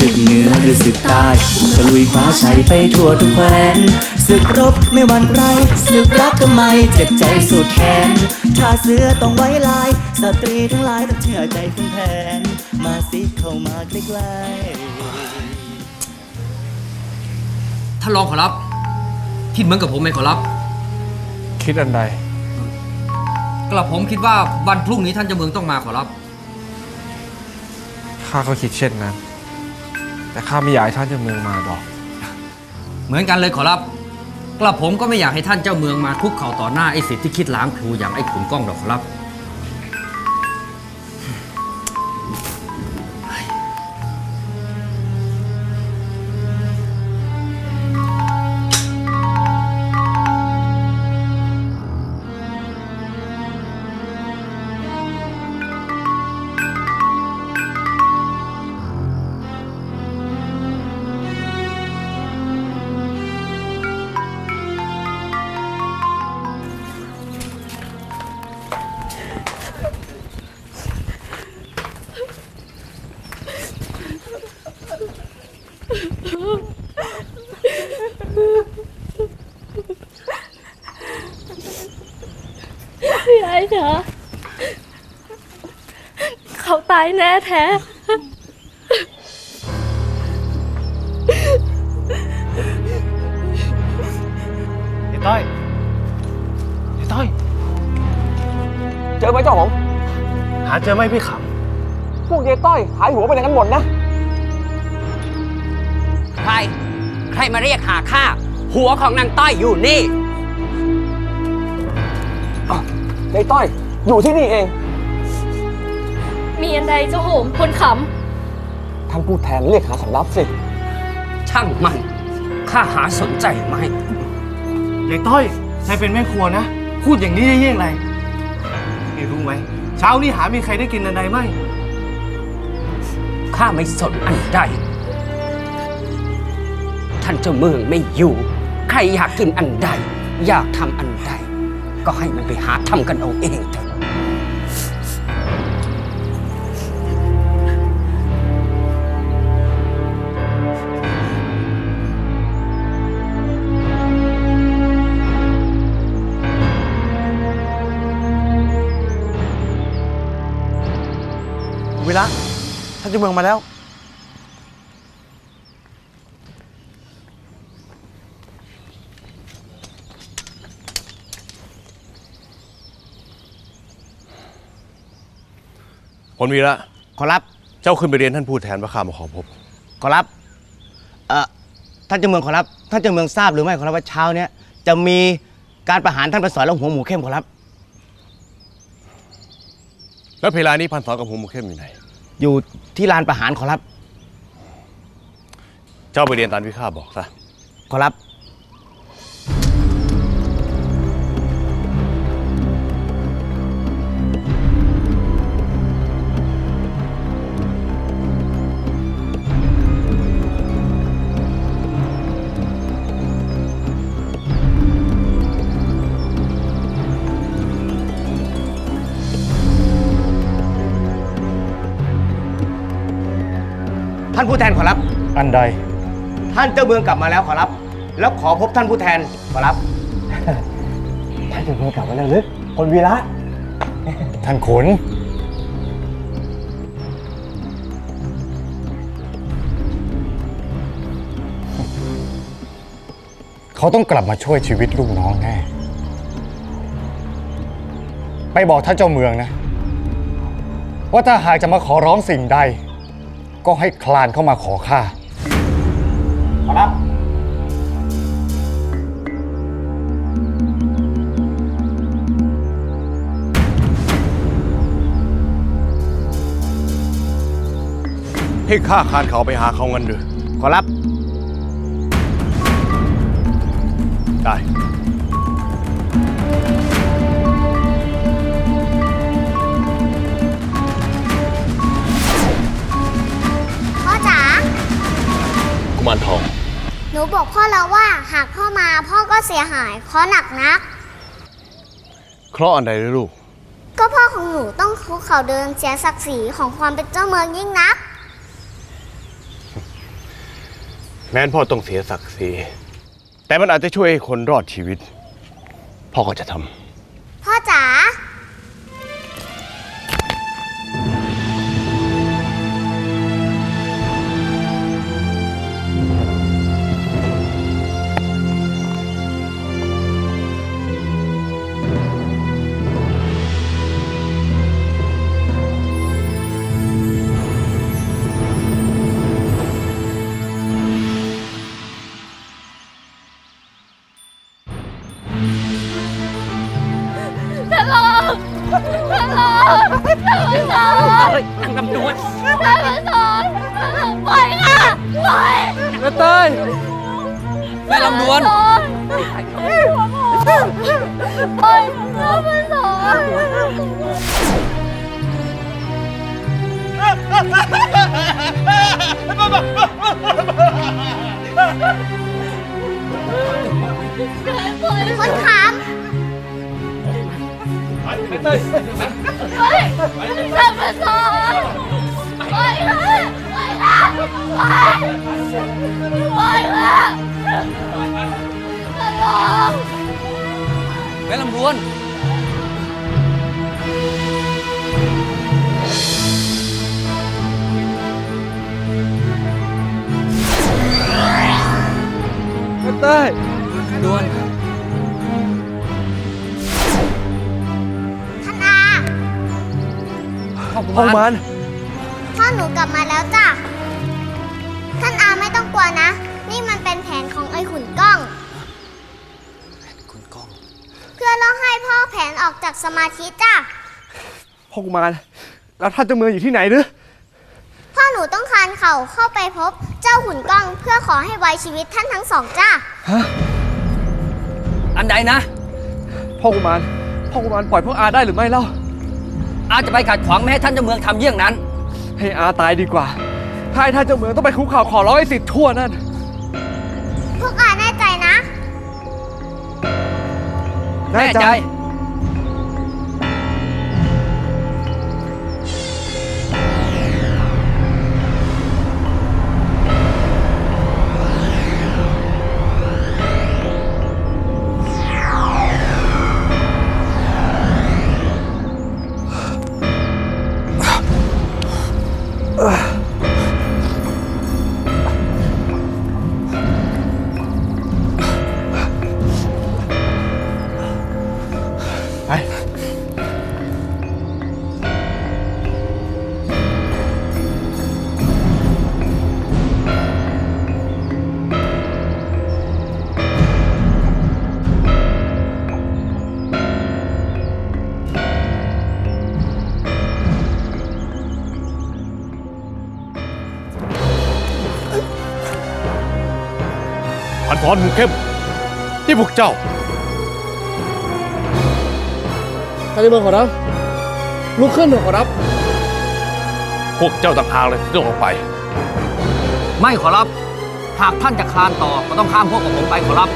ศึกเหนือหรือศึกใต้ตะลุยคว้าชัยไปทั่วทุกแคว้นศึกรบไม่หวั่นไรศึกรักก็ไม่เจ็บใจสุดแขนถ้าเสือต้องไว้ลาย สตรีทั้งหลายต้องเชื่อใจคุณแผน มาสิเข้ามาใกล้ๆท่านรองขอรับ คิดเหมือนกับผมไหมขอรับคิดอันใด กระผมคิดว่าวันพรุ่งนี้ท่านเจ้าเมืองต้องมาขอรับ ข้าก็คิดเช่นนั้น แต่ข้าไม่อยากให้ท่านเจ้าเมืองมาดอก เหมือนกันเลยขอรับ กระผมก็ไม่อยากให้ท่านเจ้าเมืองมาคุกเข่าต่อหน้าไอ้สิทธิ์ที่คิดล้างครูอย่างไอ้ขุนกล้องดอกขอรับ ตายแน่แท้ไอ้ต้อยไอ้ต้อย เจอไหมเจ้าหงหาเจอไหมพี่ขพวกเยต้อยหายหัวไปไหนกันหมดนะ ใคร ใครมาเรียกหาข้า หัวของนางต้อยอยู่นี่ ยายต้อย อยู่ที่นี่เอง มีอันใดเจ้าโหมคนขท่านผู้แทนเรียกหาสำรับสิ ช่างมัน ข้าหาสนใจไหมำยายต้อยใช้เป็นแม่ครัวนะ พูดอย่างนี้ได้ยังไงพี่รู้ไหมเช้านี้หามีใครได้กินอันใดไหมข้าไม่สนอันใด ท่านเจ้าเมืองไม่อยู่ ใครอยากกินอันใด อยากทำอันใด ก็ให้มันไปหาทำกันเอาเอง เจ้าเมืองมาแล้ว พลวีระขอรับ เจ้าขึ้นไปเรียนท่านผู้แทนว่าข้ามาขอพบ ขอรับ เอ่อ ท่านเจ้าเมืองขอรับ ท่านเจ้าเมืองทราบหรือไม่ขอรับว่าเช้าเนี้ยจะมีการประหารท่านประสอยและหัวหมูเข้มขอรับ แล้วเพลานี้พันสอนกับหัวหมูเข้มอยู่ไหน อยู่ที่ลานประหารขอรับ เจ้าไปเรียนตามที่ข้าบอกซะขอรับ ท่านผู้แทนขอรับ อันใด ท่านเจ้าเมืองกลับมาแล้วขอรับ แล้วขอพบท่านผู้แทนขอรับ ท่านเจ้าเมืองกลับมาแล้วหรือคนวีระท่านขุน เขาต้องกลับมาช่วยชีวิตลูกน้องแน่ ไปบอกท่านเจ้าเมืองนะ ว่าถ้าหากจะมาขอร้องสิ่งใด ก็ให้คลานเข้ามาขอข้าขอรับ ให้ข้าคานเขาไปหาเขางันหรือขอรับ ได้ นูบอกพ่อแล้วว่าหากพ่อมาพ่อก็เสียหายเพราะหนักนัก เคราะห์อันใดหรือลูก ก็พ่อของหนูต้องคุกเข่าเดินเสียศักดิ์ศรีของความเป็นเจ้าเมืองยิ่งนัก แม้นพ่อต้องเสียศักดิ์ศรีแต่มันอาจจะช่วยให้คนรอดชีวิต พ่อก็จะทำ พ่อจ๋า แม่เต้ยแม่ลำดวนปล่อยท่านผู้ชมคนขามปล่อยนผู้ชมปล่อยค่ะปล่อยค่ะปล่อย ม่ลำดวน แม่เต้ยดวน ท่านอาพ่อกุห้องมารมัน พ่อหนูกลับมาแล้วจ้ะ ท่านอาไม่ต้องกลัวนะ เพื่อล่อให้พ่อแผนออกจากสมาธิจ้ะ พ่อกุมารแล้วท่านเจ้าเมืองอยู่ที่ไหนหรือพ่อหนูต้องคานเข่าเข้าไปพบเจ้าขุนกล้องเพื่อขอให้ไว้ชีวิตท่านทั้งสองจ้ะอันใดนะ พ่อกุมารพ่อกุมารปล่อยพวกอาได้หรือไม่เล่า อาจจะไปขัดขวางไม่ให้ท่านเจ้าเมืองทำเยี่ยงนั้น ให้อาตายดีกว่า ถ้าให้ท่านเจ้าเมืองต้องไปคุกเข่าขอร้องให้สิทธิ์ทั่วนั่น แน่ ใจพันพรหมูเข้มที่พวกเจ้า ท่านเจ้าเมืองขอรับลุกขึ้นเถอะขอรับ พวกเจ้าต่างหากเลยที่ต้องออกไป ไม่ขอรับ หากท่านจะคลานต่อก็ต้องข้ามพวกกับผมไปขอรับ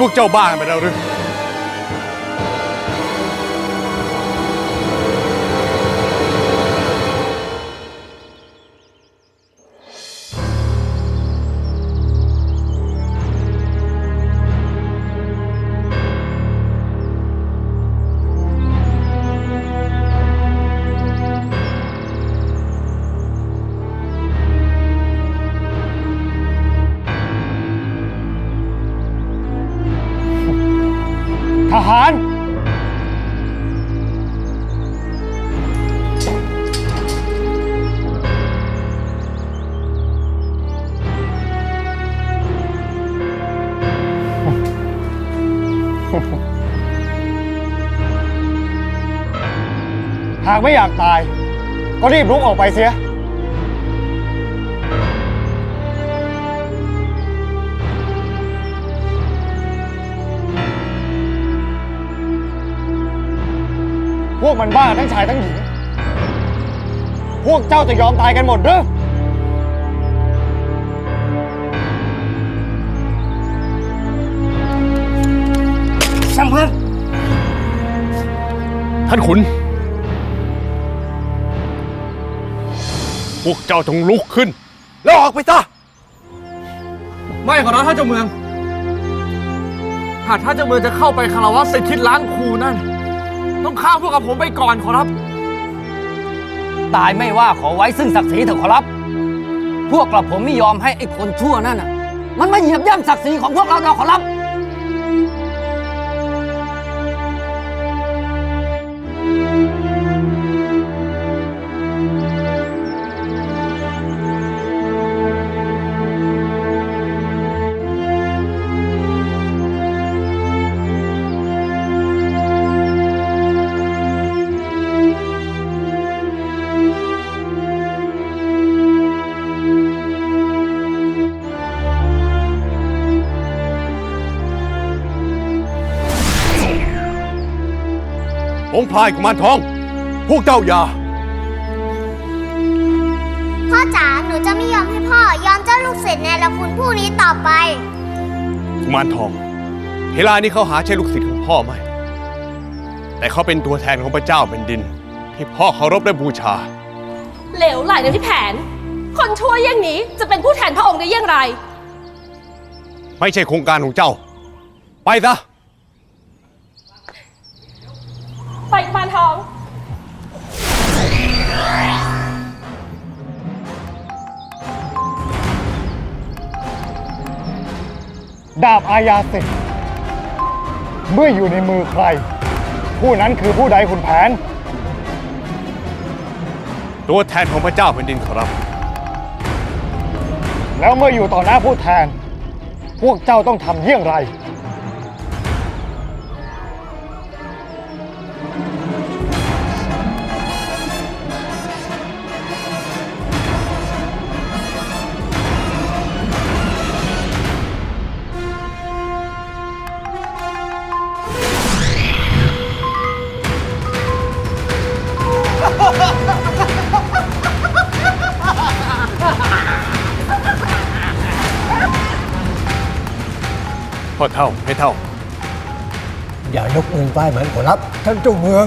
พวกเจ้าบ้านไปแล้วหรือ หากไม่อยากตาย ก็รีบลุกออกไปเสีย พวกมันบ้าทั้งชายทั้งหญิง พวกเจ้าจะยอมตายกันหมดหรือช่างเพื่อนท่านขุน พวกเจ้าจงลุกขึ้น แล้วออกไปซะไม่ขอรับท่านเจ้าเมือง หากท่านเจ้าเมืองจะเข้าไปคารวะสิทธิล้างครูนั่น ต้องฆ่าพวกกับผมไปก่อนขอรับ ตายไม่ว่าขอไว้ซึ่งศักดิ์ศรีเถอะขอรับ พวกกระผมไม่ยอมให้ไอ้คนชั่วนั่นน่ะ มันมาเหยียบย่ำศักดิ์ศรีของพวกเราดอกขอรับ องค์พลายกุมารทอง พวกเจ้าอย่า พ่อจ๋าหนูจะไม่ยอมให้พ่อยอมเจ้าลูกศิษย์ในละคุณผู้นี้ต่อไป กุมารทองเฮลานี่เขาหาใช่ลูกศิษย์ของพ่อไหม แต่เขาเป็นตัวแทนของพระเจ้าแผ่นดิน ที่พ่อเคารพและบูชา เหลวไหลนะพี่แผน คนชั่วเยี่ยงนี้จะเป็นผู้แทนพระองค์ได้อย่างไร ไม่ใช่โครงการของเจ้า ไปซะ ไปกุมารทอง ดาบอาญาสิทธิ์เมื่ออยู่ในมือใคร ผู้นั้นคือผู้ใดขุนแผน ตัวแทนของพระเจ้าแผ่นดินขอรับ แล้วเมื่ออยู่ต่อหน้าผู้แทน พวกเจ้าต้องทำเยี่ยงไร พ่อเท่าไม่เท่า อย่ายกมือไหว้เหมือนขอรับ ท่านเจ้าเมือง